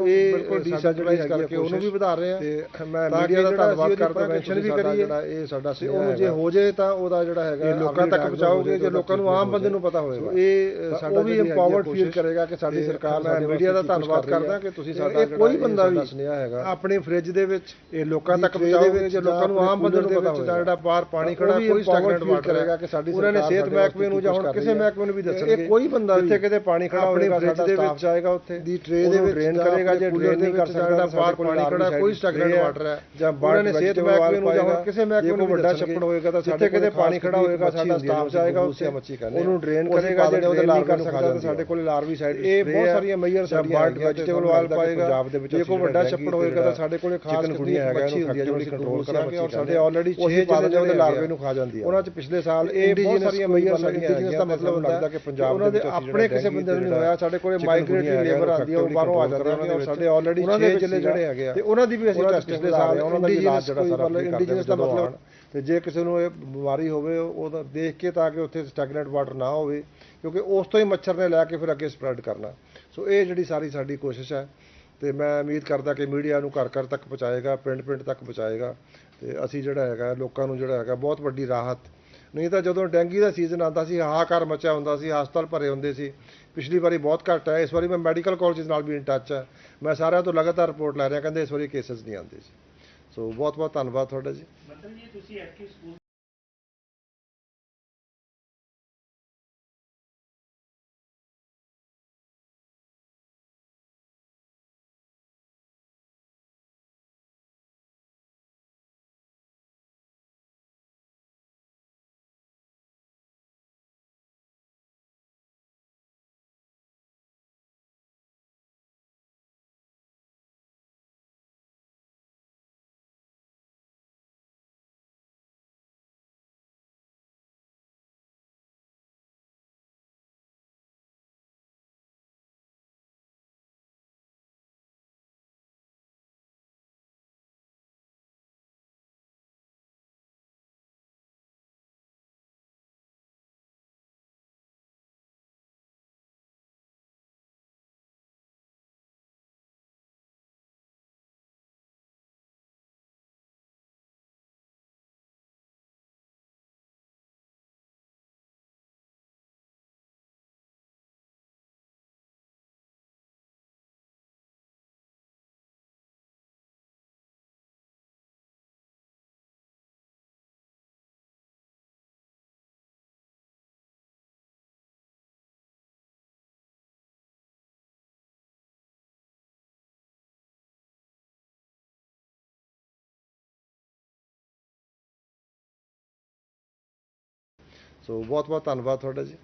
ਇਹ ਡੀਸੈਂਟਰਲਾਈਜ਼ ਕਰਕੇ ਉਹਨੂੰ ਵੀ ਵਧਾ ਰਹੇ ਆ। ਤੇ ਮੈਂ ਮੀਡੀਆ ਦਾ ਧੰਨਵਾਦ ਕਰਦਾ ਪ੍ਰੈਵੈਂਸ਼ਨ ਵੀ ਕਰੀਏ। ਜਿਹੜਾ ਇਹ ਸਾਡਾ ਤੇ ਉਹਨੂੰ ਜੇ ਹੋ ਜੇ ਤਾਂ ਉਹਦਾ ਜਿਹੜਾ ਹੈਗਾ ਲੋਕਾਂ ਤੱਕ ਪਹੁੰਚਾਓਗੇ ਜੇ ਲੋਕਾਂ ਨੂੰ ਆਮ ਬੰਦੇ ਨੂੰ ਪਤਾ ਹੋਏਗਾ ਇਹ ਸਾਡਾ ਵੀ feel ਕੋਸ਼ਿਸ਼ ਕਰੇਗਾ ਕਿ ਸਾਡੀ ਸਰਕਾਰ ਮੈਂ ਮੀਡੀਆ ਦਾ ਧੰਨਵਾਦ ਕਰਦਾ। ਕਿ ਤੁਸੀਂ ਸਾਡਾ ਕੋਈ ਬੰਦਾ ਵੀ ਸੁਨੇਹਾ ਹੈਗਾ। ਆਪਣੀ ਫ੍ਰਿਜ ਦੇ ਵਿੱਚ ਇਹ ਲੋਕਾਂ ਤੱਕ ਪਹੁੰਚਾਓਗੇ ਜੇ ਲੋਕਾਂ ਨੂੰ ਆਮ ਬੰਦੇ ਨੂੰ ਪਤਾ ਹੋਏਗਾ ਜਿਹੜਾ ਬਾਹਰ ਪਾਣੀ ਖੜਾ ਕੋਈ ਸਟੈਗਨੈਂਟ ਵਾਟਰ ਕਰੇਗਾ ਕਿ ਸਾਡੀ ਉਹਨਾਂ ਨੇ ਸਿਹਤ ਮਹਿਕਮੇ ਨੂੰ ਜਾਂ ਹੁਣ ਕਿਸੇ। ਮਹਿਕਮੇ ਨੂੰ ਵੀ ਦੱਸਣਗੇ। ਇਹ ਕੋਈ ਬੰਦਾ ਵੀ ਜਿੱਥੇ ਕਿਤੇ ਪਾਣੀ ਖੜਾ fridge ਸਾਡਾ ਦੇ ਸਟਾਫ ਵਿੱਚ ਜਾਏਗਾ ਉੱਥੇ ਦੀ tray ਦੇ ਵਿੱਚ ਡਰੇਨ ਕਰੇਗਾ ਆਪਣੇ ਜੇ ਡਰੇਨ ਨਹੀਂ ਕਰ ਸਕਦਾ ਜਿਹੜਾ ਸਾਡੇ ਪਾਣੀ ਖੜਾ ਕੋਈ ਸਟੈਗਨੈਂਟ ਹੈ, ਵਾਟਰ ਹੈ। ਜਾਂ ਉਹਨਾਂ ਨੇ ਸਿਹਤ ਮਹਿਕਮੇ ਨੂੰ ਜਾਂ ਕਿਸੇ ਮਹਿਕਮੇ ਨੂੰ ਵੱਡਾ। ਛੱਪੜ ਹੋਏਗਾ ਤਾਂ ਜਿੱਥੇ ਕਿਤੇ ਪਾਣੀ ਖੜਾ ਹੋਏਗਾ ਸਾਡਾ ਸਟਾਫ ਜਾਏਗਾ ਉੱਥੇ ਮੱਛੀ ਕਹਿੰਦੇ ਉਹਨੂੰ ਡਰੇਨ ਕਰੇਗਾ ਪਾ ਜੇ ਦਿੰਦੇ ਉਹਦੇ ਲਾਰਵੇ ਕਰ ਸਕਦਾ ਤਾਂ ਸਾਡੇ। ਕੋਲ ਲਾਰਵੀ ਸਾਈਡ ਇਹ ਬਹੁਤ ਸਾਰੀਆਂ ਮਈਅਰ ਸਾਡੀਆਂ ਤੇ ਵੈਜੀਟੇਬਲ ਕਿ ਪਾਏਗਾ ਪੰਜਾਬ ਦੇ ਵਿੱਚ ਜੇ ਕੋਈ ਵੱਡਾ ਜਿਹੜਾ ਛੱਪੜ ਹੋਏਗਾ ਤਾਂ ਸਾਡੇ ਕੋਲੇ ਖਾਸ ਗੁਨੀਆ ਹੈਗਾ ਇਹਨੂੰ ਹੁੰਦੀ ਹੈ ਜਿਹੜੀ ਫੈਕਟਰੀ ਕੰਟਰੋਲ ਕਰਾਂਗੇ ਔਰ ਸਾਡੇ ਆਲਰੇਡੀ ਉਹ 6 ਅਸੀਂ ਪਾ ਦਿੰਦੇ ਉਹਦੇ ਲਾਰਵੇ ਨੂੰ ਖਾ ਜਾਂਦੀ ਉਹਨਾਂ 'ਚ ਪਿਛਲੇ ਸਾਲ ਇਹ ਬਹੁਤ ਸਾਰੀਆਂ ਗੱਲ ਸਾਡੀਆਂ ਇੰਡੀਜਨਸ ਦਾ ਮਤਲਬ ਲੱਗਦਾ ਕਿ ਪੰਜਾਬ ਦੇ ਵਿੱਚ ਆਪਣੇ ਜਿਹੜਾ ਕਿਸੇ ਬੰਦੇ ਨੂੰ ਨਹੀਂ ਜਿਹੜਾ ਹੋਇਆ ਸਾਡੇ ਕੋਲੇ ਮਾਈਗ੍ਰੇਟਰੀ ਲੇਬਰ ਆਉਂਦੀ ਹੈ ਉਹ ਬਾਹਰੋਂ ਆ ਜਾਂਦੇ ਨੇ ਔਰ ਸਾਡੇ ਆਲਰੇਡੀ ਉਹਨਾਂ ਦੇ 6 ਵਿੱਚ ਜ਼ਿਲ੍ਹੇ ਜਿਹੜੇ ਹੈਗੇ ਆ। ਤੇ ਉਹਨਾਂ ਦੀ ਵੀ ਅਸੀਂ ਟੈਸਟਿੰਗ ਪਿਛਲੇ ਸਾਲ ਉਹਨਾਂ ਦਾ ਇਲਾਜ ਜਿਹੜਾ ਸਾਰਾ ਇੰਡੀਜਨਸ ਦਾ ਮਤਲਬ। ਤੇ ਜੇ ਕਿਸੇ ਨੂੰ ਇਹ ਬਿਮਾਰੀ ਹੋਵੇ ਉਹ ਤਾਂ ਦੇਖ ਕੇ ਤਾਂ ਕਿ ਉੱਥੇ ਸਟੈਗਨੈਂਟ ਵਾਟਰ ਨਾ ਹੋਵੇ ਕਿਉਂਕਿ ਉਸ ਤੋਂ ਹੀ ਮੱਛਰ ਨੇ ਲੈ ਕੇ ਫਿਰ ਅੱਗੇ ਸਪਰੈਡ ਕਰਨਾ। ਸੋ ਇਹ ਜਿਹੜੀ ਸਾਰੀ ਸਾਡੀ ਕੋਸ਼ਿਸ਼ ਹੈ ਤੇ ਮੈਂ ਉਮੀਦ ਕਰਦਾ ਕਿ ਮੀਡੀਆ ਨੂੰ ਘਰ ਘਰ ਤੱਕ ਪਹੁੰਚਾਏਗਾ ਪਿੰਡ ਪਿੰਡ ਤੱਕ ਪਹੁੰਚਾਏਗਾ। ਤੇ ਅਸੀਂ ਜਿਹੜਾ ਹੈਗਾ ਲੋਕਾਂ ਨੂੰ ਜਿਹੜਾ ਹੈਗਾ ਬਹੁਤ ਵੱਡੀ ਰਾਹਤ ਨਹੀਂ ਤਾਂ ਜਦੋਂ ਡੈਂਗੀ ਦਾ ਸੀਜ਼ਨ ਆਉਂਦਾ ਸੀ, ਹਾਹਾਕਾਰ ਮਚਿਆ ਹੁੰਦਾ ਸੀ, ਹਸਪਤਾਲ ਭਰੇ ਹੁੰਦੇ ਸੀ, ਪਿਛਲੀ ਵਾਰੀ ਬਹੁਤ ਘੱਟ ਹੈ, ਇਸ ਵਾਰੀ ਮੈਂ ਮੈਡੀਕਲ ਕਾਲਜਸ ਨਾਲ ਵੀ ਇਨ ਟੱਚ ਹੈ। ਮੈਂ ਸਾਰਿਆਂ ਤੋਂ ਲਗਾਤਾਰ ਰਿਪੋਰਟ ਲੈ ਰਿਹਾ, ਕਹਿੰਦੇ ਇਸ ਵਾਰੀ ਕੇਸਸ ਨਹੀਂ ਆਉਂਦੇ ਸੀ ਸੋ ਬਹੁਤ ਬਹੁਤ ਧੰਨਵਾਦ ਤੁਹਾਡਾ ਜੀ। ਮਤਲਬ ਜੀ, ਤੁਸੀਂ ਐਤਕੀ ਸਕੂਲ ਸੋ ਬਹੁਤ ਬਹੁਤ ਧੰਨਵਾਦ ਤੁਹਾਡਾ ਜੀ।